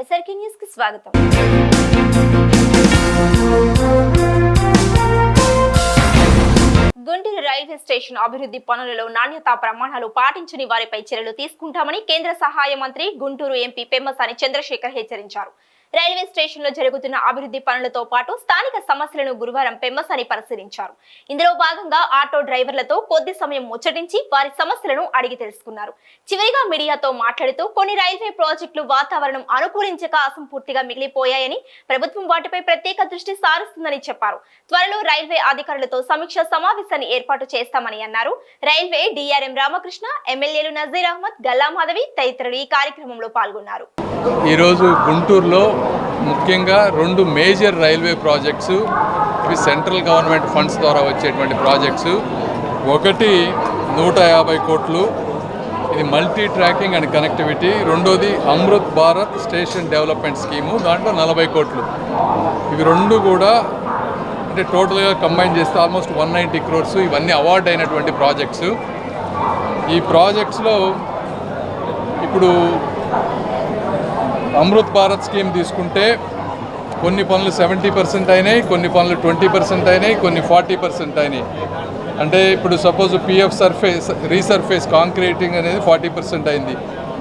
SRK న్యూస్కి స్వాగతం. Guntur railway station అభివృద్ధి పనులలో నాణ్యతా ప్రమాణాలు పాటించని వారిపై చర్యలు తీసుకుంటామని కేంద్ర సహాయ మంత్రి గుంటూరు ఎంపీ పెమ్మసాని చంద్రశేఖర్ హెచ్చరించారు. రైల్వే స్టేషన్లో జరుగుతున్న అభివృద్ధి పనులతో పాటు స్థానిక సమస్యలను గురువారం పెమ్మసాని పరిశీలించారు. ఇందులో భాగంగా ఆటో డ్రైవర్లతో కొద్ది సమయం ముచ్చటించి వారి సమస్యలను అడిగి తెలుసుకున్నారు. చివరిగా మీడియాతో మాట్లాడుతూ కొన్ని రైల్వే ప్రాజెక్టులు వాతావరణం అనుకూలించక అసంపూర్తిగా మిగిలిపోయాయని ప్రభుత్వం వాటిపై ప్రత్యేక దృష్టి సారిస్తుందని చెప్పారు. త్వరలో రైల్వే అధికారులతో సమీక్ష సమావేశాన్ని ఏర్పాటు చేస్తామని అన్నారు. రైల్వే డిఆర్ఎం రామకృష్ణ ఎమ్మెల్యేలు నజీర్ అహ్మద్ గల్లా మాధవి తదితరులు ఈ కార్యక్రమంలో పాల్గొన్నారు. ఈరోజు గుంటూరులో ముఖ్యంగా రెండు మేజర్ రైల్వే ప్రాజెక్ట్స్ ఇవి సెంట్రల్ గవర్నమెంట్ ఫండ్స్ ద్వారా వచ్చేటువంటి ప్రాజెక్ట్స్. ఒకటి నూట యాభై కోట్లు ఇది మల్టీ ట్రాకింగ్ అండ్ కనెక్టివిటీ. రెండోది Amrit Bharat station development scheme దాంట్లో నలభై కోట్లు. ఇవి రెండు కూడా అంటే టోటల్గా కంబైన్ చేస్తే ఆల్మోస్ట్ వన్ నైంటీ క్రోర్స్ ఇవన్నీ అవార్డ్ అయినటువంటి ప్రాజెక్ట్స్. ఈ ప్రాజెక్ట్స్లో ఇప్పుడు అమృత్ భారత్ స్కీమ్ తీసుకుంటే కొన్ని పనులు సెవెంటీ పర్సెంట్ అయినాయి కొన్ని పనులు ట్వంటీ పర్సెంట్ అయినాయి కొన్ని ఫార్టీ పర్సెంట్ అయినాయి. అంటే ఇప్పుడు suppose PF surface resurface concreting అనేది ఫార్టీ పర్సెంట్ అయింది.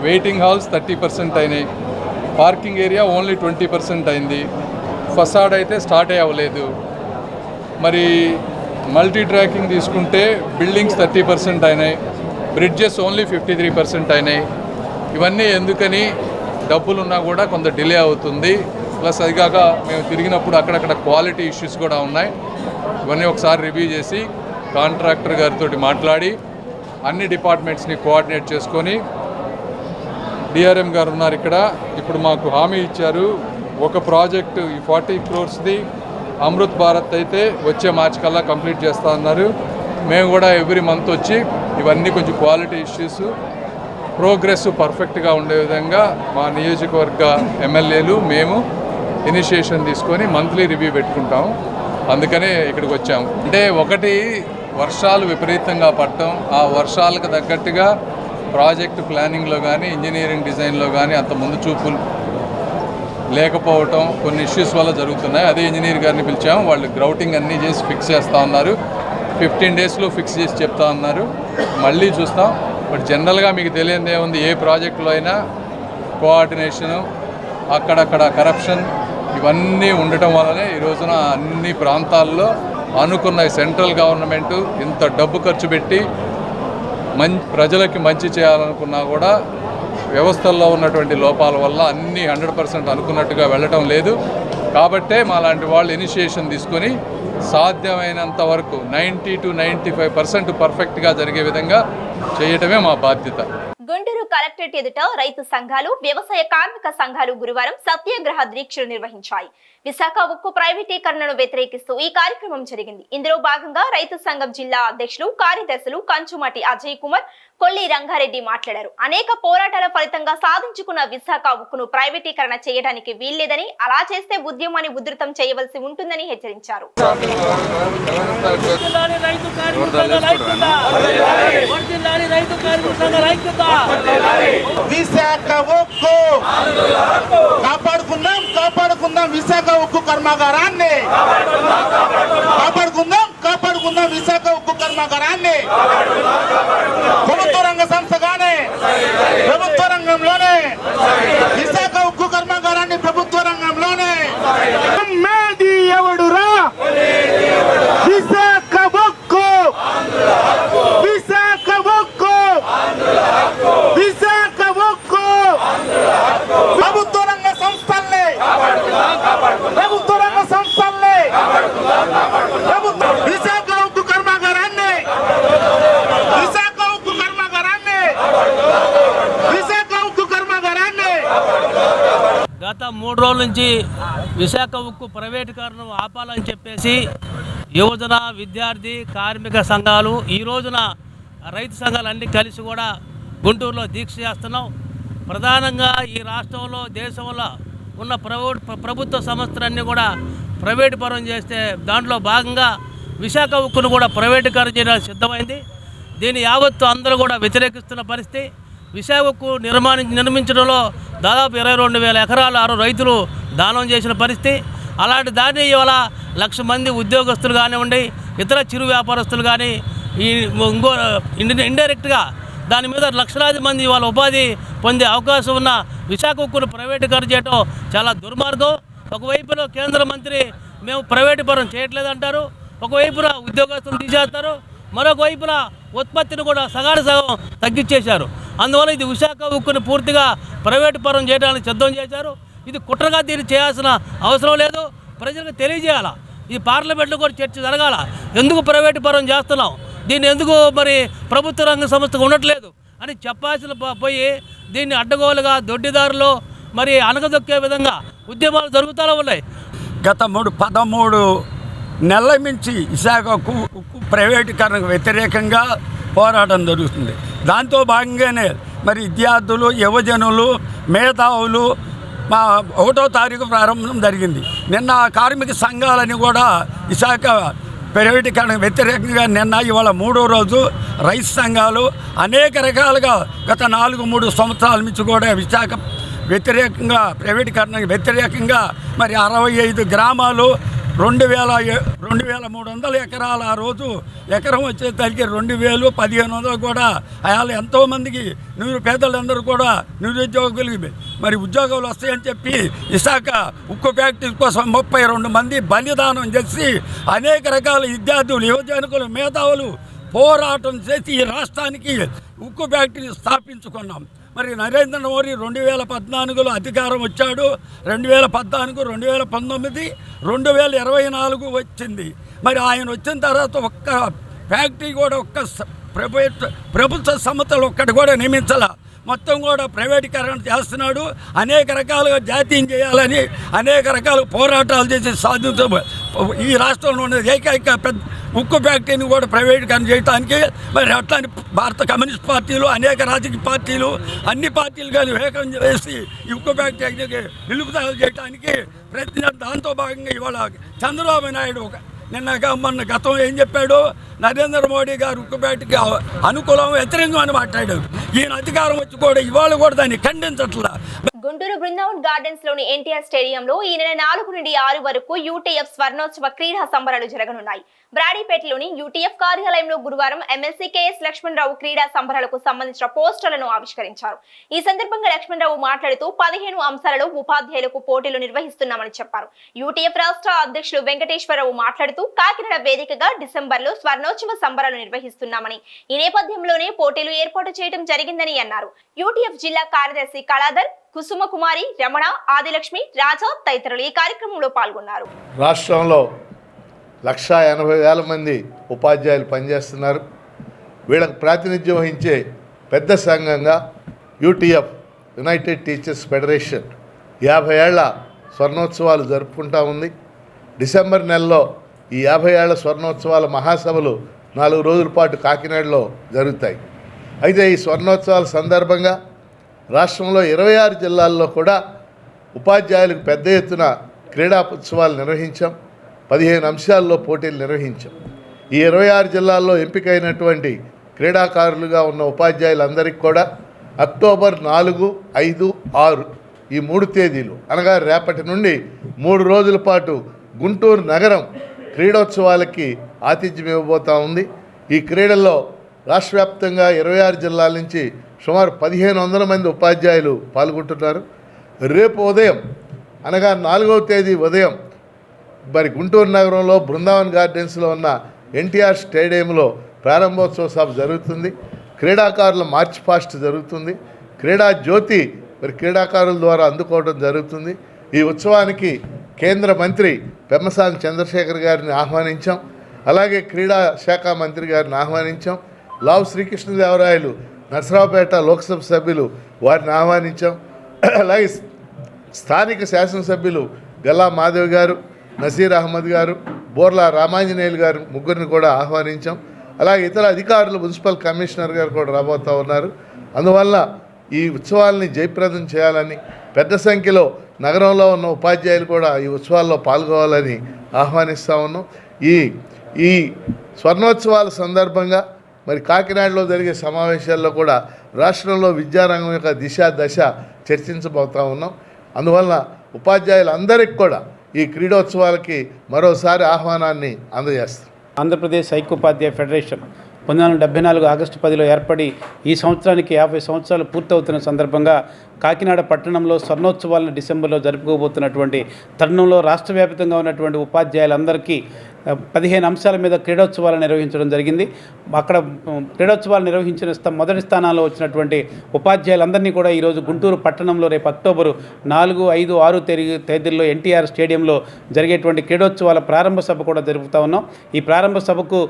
వెయిటింగ్ హాల్స్ థర్టీ పర్సెంట్ అయినాయి. Parking area only twenty percent అయింది. ఫసాడ్ అయితే స్టార్ట్ అవ్వలేదు. మరి మల్టీ ట్రాకింగ్ తీసుకుంటే బిల్డింగ్స్ థర్టీ పర్సెంట్ అయినాయి. Bridges only fifty three percent అయినాయి. ఇవన్నీ ఎందుకని? డబ్బులున్నా కూడా కొంత డిలే అవుతుంది. ప్లస్ అది కాక మేము తిరిగినప్పుడు అక్కడక్కడ క్వాలిటీ ఇష్యూస్ కూడా ఉన్నాయి. ఇవన్నీ ఒకసారి రివ్యూ చేసి కాంట్రాక్టర్ గారితో మాట్లాడి అన్ని డిపార్ట్మెంట్స్ని కోఆర్డినేట్ చేసుకొని డిఆర్ఎం గారు ఉన్నారు ఇక్కడ. ఇప్పుడు మాకు హామీ ఇచ్చారు. ఒక ప్రాజెక్టు ఈ ఫార్టీ క్రోర్స్ది అమృత్ భారత్ అయితే వచ్చే మార్చి కల్లా కంప్లీట్ చేస్తా అన్నారు. మేము కూడా ఎవ్రీ మంత్ వచ్చి ఇవన్నీ కొంచెం క్వాలిటీ ఇష్యూస్ ప్రోగ్రెస్ పర్ఫెక్ట్గా ఉండే విధంగా మా నియోజకవర్గ ఎమ్మెల్యేలు మేము ఇనిషియేషన్ తీసుకొని మంత్లీ రివ్యూ పెట్టుకుంటాం అందుకనే ఇక్కడికి వచ్చాము. అంటే ఒకటి వర్షాలు విపరీతంగా పడటం ఆ వర్షాలకు తగ్గట్టుగా ప్రాజెక్ట్ ప్లానింగ్లో కానీ ఇంజనీరింగ్ డిజైన్లో కానీ అంత ముందు చూపులు లేకపోవటం కొన్ని ఇష్యూస్ వల్ల జరుగుతున్నాయి. అదే ఇంజనీర్ గారిని పిలిచాము. వాళ్ళు గ్రౌటింగ్ అన్నీ చేసి ఫిక్స్ చేస్తూ ఉన్నారు. ఫిఫ్టీన్ డేస్లో ఫిక్స్ చేసి చెప్తా ఉన్నారు. మళ్ళీ చూస్తాం. బట్ జనరల్గా మీకు తెలియదు ఏముంది? ఏ ప్రాజెక్టులో అయినా కోఆర్డినేషను అక్కడక్కడ కరప్షన్ ఇవన్నీ ఉండటం వల్లనే ఈ రోజున అన్ని ప్రాంతాల్లో అనుకున్న సెంట్రల్ గవర్నమెంట్ ఇంత డబ్బు ఖర్చు పెట్టి మం ప్రజలకి మంచి చేయాలనుకున్నా కూడా వ్యవస్థల్లో ఉన్నటువంటి లోపాల వల్ల అన్నీ హండ్రెడ్ పర్సెంట్ అనుకున్నట్టుగా వెళ్ళటం లేదు. కాబట్టే మా లాంటి వాళ్ళు ఇనిషియేషన్ తీసుకొని సాధ్యమైనంత వరకు ninety to ninety five percent పర్ఫెక్ట్గా జరిగే విధంగా చేయటమే మా బాధ్యత. గుంటూరు కలెక్టరేట్ ఎదుట రైతు సంఘాలు వ్యవసాయ కార్మిక సంఘాలు గురువారం సత్యాగ్రహ దీక్షలు నిర్వహించాయి. విశాఖ ఉక్కు ప్రైవేటీకరణను వ్యతిరేకిస్తూ ఈ కార్యక్రమం జరిగింది. ఇందులో భాగంగా రైతు సంఘం జిల్లా అధ్యక్షులు కార్యదర్శులు కంచుమటి అజయ్ కుమార్ కొల్లి రంగారెడ్డి మాట్లాడారు. అనేక పోరాటాల ఫలితంగా సాధించుకున్న విశాఖ ఉక్కును ప్రైవేటీకరణ చేయడానికి వీల్లేదని అలా చేస్తే ఉద్యమాన్ని ఉధృతం చేయవలసి ఉంటుందని హెచ్చరించారు. విశాఖ ఉక్కు. కాపాడుకుందాం. కాపాడుకుందాం విశాఖ ఉక్కు కర్మాగారాన్ని. కాపాడుకుందాం కాపాడుకుందాం విశాఖ ఉక్కు కర్మాగారాన్ని. ప్రభుత్వ రంగ సంస్థ ప్రభుత్వ రంగంలోనే విశాఖ ఉక్కు కర్మాగారాన్ని ప్రభుత్వ రంగంలోనే అమ్మేది ఎవడురా విశాఖ ఉక్కు విశాఖ ఉక్కు విశాఖ ఉక్కు ప్రభుత్వ రంగ సంస్థల్ని ప్రభుత్వ రంగ సంస్థల్ని ప్రభుత్వ విశాఖ ఉక్కు కర్మాగారాన్ని విశాఖ ఉక్కు కర్మాగారాన్ని విశాఖ ఉక్కు కర్మాగారాన్ని గత మూడు రోజుల నుంచి విశాఖ ఉక్కు ప్రైవేటీకరణను ఆపాలని చెప్పేసి యువజన విద్యార్థి కార్మిక సంఘాలు ఈ రోజున రైతు సంఘాలు అన్నీ కలిసి కూడా గుంటూరులో దీక్ష చేస్తున్నాం. ప్రధానంగా ఈ రాష్ట్రంలో దేశంలో ఉన్న ప్రభుత్వ సంస్థలన్నీ కూడా ప్రైవేటు పరం చేస్తే దాంట్లో భాగంగా విశాఖ ఉక్కును కూడా ప్రైవేటీకరణ చేయడానికి సిద్ధమైంది. దీన్ని యావత్తు అందరూ కూడా వ్యతిరేకిస్తున్న పరిస్థితి. విశాఖకు నిర్మాణి నిర్మించడంలో దాదాపు ఇరవై రెండు వేల ఎకరాలు ఆరు రైతులు దానం చేసిన పరిస్థితి. అలాంటి దాన్ని ఇవాళ లక్ష మంది ఉద్యోగస్తులు కానివ్వండి ఇతర చిరు వ్యాపారస్తులు కానీ ఈ ఇంకో ఇండి ఇండైరెక్ట్గా దాని మీద లక్షలాది మంది ఇవాళ ఉపాధి పొందే అవకాశం ఉన్న విశాఖ ఉక్కును ప్రైవేటీకరణ చేయడం చాలా దుర్మార్గం. ఒకవైపున కేంద్ర మంత్రి మేము ప్రైవేటు చేయట్లేదంటారు ఒకవైపున ఉద్యోగస్తులు తీసేస్తారు మరొక వైపున ఉత్పత్తిని కూడా సగాడు సగం తగ్గించేశారు. అందువల్ల ఇది విశాఖ ఉక్కుని పూర్తిగా ప్రైవేటు పరం చేయడానికి సిద్ధం చేశారు. ఇది కుట్రగా దీన్ని చేయాల్సిన అవసరం లేదు. ప్రజలకు తెలియజేయాలా? ఈ పార్లమెంట్లో కూడా చర్చ జరగాల? ఎందుకు ప్రైవేటు పరం చేస్తున్నాం దీన్ని ఎందుకు మరి ప్రభుత్వ రంగ సంస్థకు ఉండట్లేదు? అని చెప్పాల్సిన పోయి దీన్ని అడ్డగోలుగా దొడ్డిదారులు మరి అనగదొక్కే విధంగా ఉద్యమాలు జరుగుతూనే ఉన్నాయి. గత మూడు పదమూడు నెలల నుంచి విశాఖకు ఉక్కు ప్రైవేటీకరణకు వ్యతిరేకంగా పోరాటం జరుగుతుంది. దాంతో భాగంగానే మరి విద్యార్థులు యువజనులు మేధావులు మా ఒకటో తారీఖు ప్రారంభం జరిగింది. నిన్న కార్మిక సంఘాలని కూడా విశాఖ ప్రైవేటీకరణ వ్యతిరేకంగా నిన్న ఇవాళ మూడో రోజు రైతు సంఘాలు అనేక రకాలుగా గత నాలుగు మూడు సంవత్సరాల నుంచి కూడా విశాఖ వ్యతిరేకంగా ప్రైవేటీకరణకు వ్యతిరేకంగా మరి అరవై ఐదు గ్రామాలు రెండు వేల రెండు వేల మూడు వందల ఎకరాల ఆ రోజు ఎకరం వచ్చేసరికి రెండు వేలు పదిహేను వందలు కూడా అయాలు ఎంతోమందికి నిరు పేదలందరూ కూడా నిరుద్యోగులకి మరి ఉద్యోగాలు వస్తాయని చెప్పి విశాఖ ఉక్కు ఫ్యాక్టరీ కోసం ముప్పై రెండు మంది బలిదానం చేసి అనేక రకాల విద్యార్థులు యువజనకులు మేధావులు పోరాటం చేసి ఈ రాష్ట్రానికి ఉక్కు ఫ్యాక్టరీ స్థాపించుకున్నాం. మరి నరేంద్ర మోడీ రెండు వేల పద్నాలుగులో అధికారం వచ్చాడు రెండు వేల పద్నాలుగు రెండు వేల పంతొమ్మిది రెండు వేల ఇరవై నాలుగు వచ్చింది. మరి ఆయన వచ్చిన తర్వాత ఒక్క ఫ్యాక్టరీ కూడా ఒక్క ప్రభుత్వ ప్రభుత్వ సంస్థలు ఒక్కటి కూడా నియమించాల. మొత్తం కూడా ప్రైవేటీకరణ చేస్తున్నాడు. అనేక రకాలుగా జాతీయం చేయాలని అనేక రకాల పోరాటాలు చేసి సాధించ ఈ రాష్ట్రంలో ఉన్న ఏకైక పెద్ద ఉక్కు ఫ్యాక్టరీని కూడా ప్రైవేటీకరణ చేయడానికి మరి అట్లాంటి భారత కమ్యూనిస్ట్ పార్టీలు అనేక రాజకీయ పార్టీలు అన్ని పార్టీలు కానీ ఏకం చేసి ఈ ఉక్కు ఫ్యాక్టరీకి నిలుపుదల చేయడానికి ప్రయత్నం దాంతో భాగంగా ఇవాళ చంద్రబాబు నాయుడు ఒక నిన్న మొన్న గతం ఏం చెప్పాడు? నరేంద్ర మోడీ గారు ఉక్కుపేటకి అనుకూలం వ్యతిరేకం అని మాట్లాడాడు. ఈయన అధికారం వచ్చి కూడా ఇవాళ కూడా దాన్ని ఖండించట్లా. గుంటూరు బృందావన్ గార్డెన్స్లోని ఎన్టీఆర్ స్టేడియంలో ఈ నెల నాలుగు నుండి ఆరు వరకు యూటీఎఫ్ స్వర్ణోత్సవ క్రీడా సంబరాలు జరగనున్నాయి. బ్రాడీపేటలోని యూటీఎఫ్ కార్యాలయంలో గురువారం ఎమ్మెల్సీ కేఎస్ లక్ష్మణరావు క్రీడా సంబరాలకు సంబంధించిన పోస్టర్లను ఆవిష్కరించారు. ఈ సందర్భంగా లక్ష్మణరావు మాట్లాడుతూ పదిహేను అంశాలలో ఉపాధ్యాయులకు పోటీలు నిర్వహిస్తున్నామని చెప్పారు. యూటీఎఫ్ రాష్ట్ర అధ్యక్షులు వెంకటేశ్వరరావు మాట్లాడుతూ కాకినాడ వేదికగా డిసెంబర్లో స్వర్ణోత్సవ సంబరాలు నిర్వహిస్తున్నామని ఈ నేపథ్యంలోనే పోటీలు ఏర్పాటు చేయడం జరిగిందని అన్నారు. యూటీఎఫ్ జిల్లా కార్యదర్శి కళాధర్ కుసుమ కుమారి రమణ ఆదిలక్ష్మి రాజా తదితరులు ఈ కార్యక్రమంలో పాల్గొన్నారు. రాష్ట్రంలో లక్షా ఎనభై వేల మంది ఉపాధ్యాయులు పనిచేస్తున్నారు. వీళ్ళకి ప్రాతినిధ్యం వహించే పెద్ద సంఘంగా యూటీఎఫ్ యునైటెడ్ టీచర్స్ ఫెడరేషన్ యాభై ఏళ్ళ స్వర్ణోత్సవాలు జరుపుకుంటా ఉంది. డిసెంబర్ నెలలో ఈ యాభై ఏళ్ళ స్వర్ణోత్సవాల మహాసభలు నాలుగు రోజుల పాటు కాకినాడలో జరుగుతాయి. అయితే ఈ స్వర్ణోత్సవాల సందర్భంగా రాష్ట్రంలో ఇరవై ఆరు జిల్లాల్లో కూడా ఉపాధ్యాయులకు పెద్ద ఎత్తున క్రీడా ఉత్సవాలు నిర్వహించాం. పదిహేను అంశాల్లో పోటీలు నిర్వహించాం. ఈ ఇరవై ఆరు జిల్లాల్లో ఎంపికైనటువంటి క్రీడాకారులుగా ఉన్న ఉపాధ్యాయులందరికీ కూడా అక్టోబర్ నాలుగు ఐదు ఆరు ఈ మూడు తేదీలు అనగా రేపటి నుండి మూడు రోజుల పాటు గుంటూరు నగరం క్రీడోత్సవాలకి ఆతిథ్యం ఇవ్వబోతా ఉంది. ఈ క్రీడల్లో రాష్ట్ర వ్యాప్తంగా ఇరవై ఆరు జిల్లాల నుంచి సుమారు పదిహేను వందల మంది ఉపాధ్యాయులు పాల్గొంటున్నారు. రేపు ఉదయం అనగా నాలుగవ తేదీ ఉదయం మరి గుంటూరు నగరంలో బృందావన్ గార్డెన్స్లో ఉన్న ఎన్టీఆర్ స్టేడియంలో ప్రారంభోత్సవ సభ జరుగుతుంది. క్రీడాకారుల మార్చ్ పాస్ట్ జరుగుతుంది. క్రీడా జ్యోతి మరి క్రీడాకారుల ద్వారా అందుకోవడం జరుగుతుంది. ఈ ఉత్సవానికి కేంద్ర మంత్రి పెమ్మసాని చంద్రశేఖర్ గారిని ఆహ్వానించాం. అలాగే క్రీడా శాఖ మంత్రి గారిని ఆహ్వానించాం. లావు శ్రీకృష్ణదేవరాయలు నరసరావుపేట లోక్సభ సభ్యులు వారిని ఆహ్వానించాం. అలాగే స్థానిక శాసనసభ్యులు గల్లా మాధవ్ గారు నసీర్ అహ్మద్ గారు బోర్లా రామాంజనేయులు గారు ముగ్గురిని కూడా ఆహ్వానించాం. అలాగే ఇతర అధికారులు మున్సిపల్ కమిషనర్ గారు కూడా రాబోతూ ఉన్నారు. అందువల్ల ఈ ఉత్సవాల్ని జయప్రదం చేయాలని పెద్ద సంఖ్యలో నగరంలో ఉన్న ఉపాధ్యాయులు కూడా ఈ ఉత్సవాల్లో పాల్గొవాలని ఆహ్వానిస్తూ ఉన్నాం. ఈ ఈ స్వర్ణోత్సవాల సందర్భంగా మరి కాకినాడలో జరిగే సమావేశాల్లో కూడా రాష్ట్రంలో విద్యారంగం యొక్క దిశ దశ చర్చించబోతా ఉన్నాం. అందువలన ఉపాధ్యాయులందరికీ కూడా ఈ క్రీడోత్సవాలకి మరోసారి ఆహ్వానాన్ని అందజేస్తారు ఆంధ్రప్రదేశ్ ఐక్యోపాధ్యాయ ఫెడరేషన్ పంతొమ్మిది వందల డెబ్బై నాలుగు ఆగస్టు పదిలో ఏర్పడి ఈ సంవత్సరానికి యాభై సంవత్సరాలు పూర్తవుతున్న సందర్భంగా కాకినాడ పట్టణంలో స్వర్ణోత్సవాలను డిసెంబర్లో జరుపుకోబోతున్నటువంటి తరుణంలో రాష్ట్ర వ్యాప్తంగా ఉన్నటువంటి ఉపాధ్యాయులందరికీ పదిహేను అంశాల మీద క్రీడోత్సవాలు నిర్వహించడం జరిగింది. అక్కడ క్రీడోత్సవాలు నిర్వహించిన మొదటి స్థానాల్లో వచ్చినటువంటి ఉపాధ్యాయులందరినీ కూడా ఈరోజు గుంటూరు పట్టణంలో రేపు అక్టోబరు నాలుగు ఐదు ఆరు తేదీ తేదీల్లో ఎన్టీఆర్ స్టేడియంలో జరిగేటువంటి క్రీడోత్సవాల ప్రారంభ సభ కూడా జరుపుతా ఉన్నాం. ఈ ప్రారంభ సభకు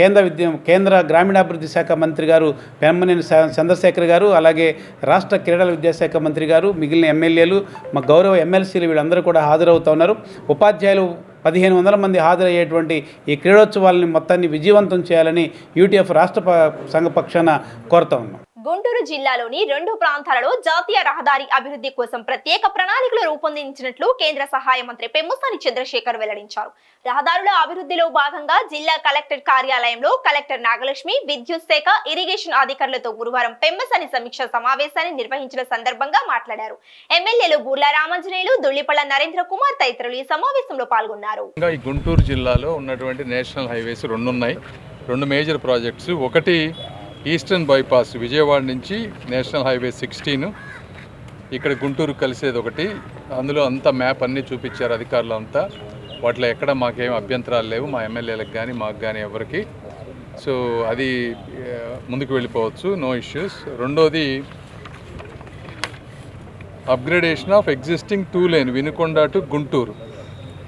కేంద్ర విద్య కేంద్ర గ్రామీణాభివృద్ధి శాఖ మంత్రి గారు పెమ్మనేని చంద్రశేఖర్ గారు అలాగే రాష్ట్ర క్రీడల విద్యాశాఖ మంత్రి గారు మిగిలిన ఎమ్మెల్యేలు మా గౌరవ ఎమ్మెల్సీలు వీళ్ళందరూ కూడా హాజరవుతా ఉన్నారు. ఉపాధ్యాయులు పదిహేను వందల మంది హాజరయ్యేటువంటి ఈ క్రీడోత్సవాలని మొత్తాన్ని విజయవంతం చేయాలని యూటీఎఫ్ రాష్ట్ర సంఘ పక్షాన కోరుతా ఉన్నాం. గుంటూరు జిల్లాలోని రెండు ప్రాంతాలలో జాతీయ రహదారి అభివృద్ధి కోసం ప్రత్యేక ప్రణాళికలు రూపొందించినట్లు కేంద్ర సహాయ మంత్రి పెమ్మసాని చంద్రశేఖర్ వెల్లడించారు. రహదారుల అభివృద్ధిలో భాగంగా జిల్లా కలెక్టర్ కార్యాలయంలో కలెక్టర్ నాగలక్ష్మి విద్యుత్ శాఖ ఇరిగేషన్ అధికారులతో గురువారం పెమ్మసాని సమీక్ష సమావేశాన్ని నిర్వహించిన సందర్భంగా మాట్లాడారు. ఎమ్మెల్యేలు బూర్ల రామాంజనేయులు దుళ్ళిపల్ల నరేంద్ర కుమార్ తదితరులు ఈ సమావేశంలో పాల్గొన్నారు. గుంటూరు జిల్లాలో ఉన్నటువంటి నేషనల్ హైవేస్ రెండు ఉన్నాయి రెండు మేజర్ ప్రాజెక్ట్స్. ఒకటి ఈస్టర్న్ బైపాస్ విజయవాడ నుంచి నేషనల్ హైవే సిక్స్టీన్. ఇక్కడ గుంటూరు కలిసేది ఒకటి. అందులో అంతా మ్యాప్ అన్నీ చూపించారు అధికారులు అంతా. వాటిలో ఎక్కడ మాకేం అభ్యంతరాలు లేవు. మా ఎమ్మెల్యేలకు కానీ మాకు కానీ ఎవరికి. సో అది ముందుకు వెళ్ళిపోవచ్చు. No issues. రెండోది upgradation of existing two lane Vinukonda to Guntur.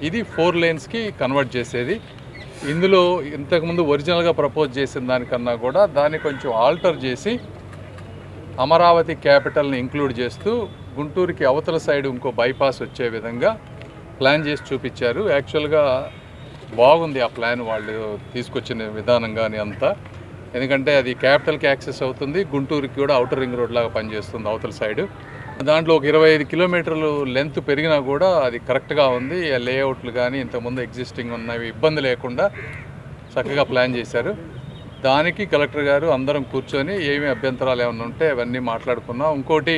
ఇది ఫోర్ లేన్స్కి కన్వర్ట్ చేసేది. ఇందులో ఇంతకుముందు ఒరిజినల్గా ప్రపోజ్ చేసిన దానికన్నా కూడా దాన్ని కొంచెం ఆల్టర్ చేసి అమరావతి క్యాపిటల్ని ఇంక్లూడ్ చేస్తూ గుంటూరుకి అవతల సైడ్ ఇంకో బైపాస్ వచ్చే విధంగా ప్లాన్ చేసి చూపించారు. యాక్చువల్గా బాగుంది ఆ ప్లాన్ వాళ్ళు తీసుకొచ్చిన విధానం కానీ అంతా. ఎందుకంటే అది క్యాపిటల్కి యాక్సెస్ అవుతుంది గుంటూరుకి కూడా అవుటర్ రింగ్ రోడ్ లాగా పనిచేస్తుంది అవతల సైడ్. దాంట్లో ఒక ఇరవై ఐదు కిలోమీటర్లు లెంత్ పెరిగినా కూడా అది కరెక్ట్గా ఉంది. లేఅవుట్లు కానీ ఇంతకుముందు ఎగ్జిస్టింగ్ ఉన్నవి ఇబ్బంది లేకుండా చక్కగా ప్లాన్ చేశారు. దానికి కలెక్టర్ గారు అందరం కూర్చొని ఏమి అభ్యంతరాలు ఏమైనా ఉంటే అవన్నీ మాట్లాడుకున్నాం. ఇంకోటి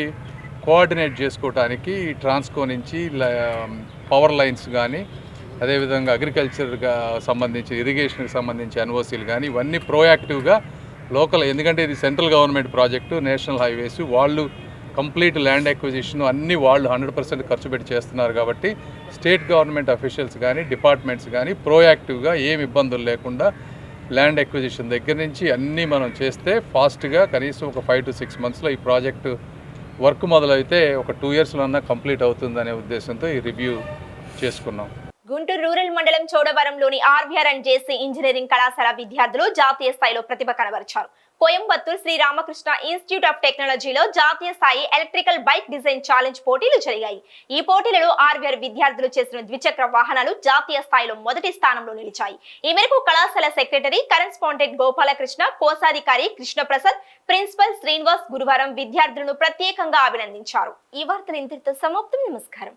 కోఆర్డినేట్ చేసుకోవడానికి ట్రాన్స్కో నుంచి పవర్ లైన్స్ um, కానీ అదేవిధంగా అగ్రికల్చర్గా సంబంధించి ఇరిగేషన్కి సంబంధించి ఎన్ఓసీలు కానీ ఇవన్నీ ప్రోయాక్టివ్గా లోకల్ ఎందుకంటే ఇది central government project national highways వాళ్ళు కంప్లీట్ ల్యాండ్ అక్విజిషన్ అన్నీ వాళ్ళు హండ్రెడ్ పర్సెంట్ ఖర్చు పెట్టి చేస్తున్నారు కాబట్టి స్టేట్ గవర్నమెంట్ అఫీషియల్స్ కానీ డిపార్ట్మెంట్స్ కానీ ప్రోయాక్టివ్గా ఏమి ఇబ్బందులు లేకుండా ల్యాండ్ అక్విజిషన్ దగ్గర నుంచి అన్నీ మనం చేస్తే ఫాస్ట్గా కనీసం ఒక ఫైవ్ టు సిక్స్ మంత్స్లో ఈ ప్రాజెక్టు వర్క్ మొదలైతే ఒక టూ ఇయర్స్లోన్నా కంప్లీట్ అవుతుందనే ఉద్దేశంతో ఈ రివ్యూ చేసుకున్నాం. గుంటూరు రూరల్ మండలం చోడవరంలోని ఆర్బీఆర్ అండ్ జేసీ ఇంజనీరింగ్ కళాశాల విద్యార్థులు జాతీయ స్థాయిలో ప్రతిభ కనబరిచారు. కోయంబత్తూర్ శ్రీ రామకృష్ణ ఇన్స్టిట్యూట్ ఆఫ్ టెక్నాలజీలో జాతీయ స్థాయి ఎలక్ట్రికల్ బైక్ డిజైన్ ఛాలెంజ్ పోటీలు జరిగాయి. ఈ పోటీలలో ఆర్వీఆర్ విద్యార్థులు చేసిన ద్విచక్ర వాహనాలు జాతీయ స్థాయిలో మొదటి స్థానంలో నిలిచాయి. ఈ మేరకు కళాశాల సెక్రటరీ కరెస్పాండెంట్ గోపాలకృష్ణ కోశాధికారి కృష్ణప్రసాద్ ప్రిన్సిపల్ శ్రీనివాస్ గురువారం విద్యార్థులను ప్రత్యేకంగా అభినందించారు. ఈ వార్తలు ఇంతటితో సమాప్తం. నమస్కారం.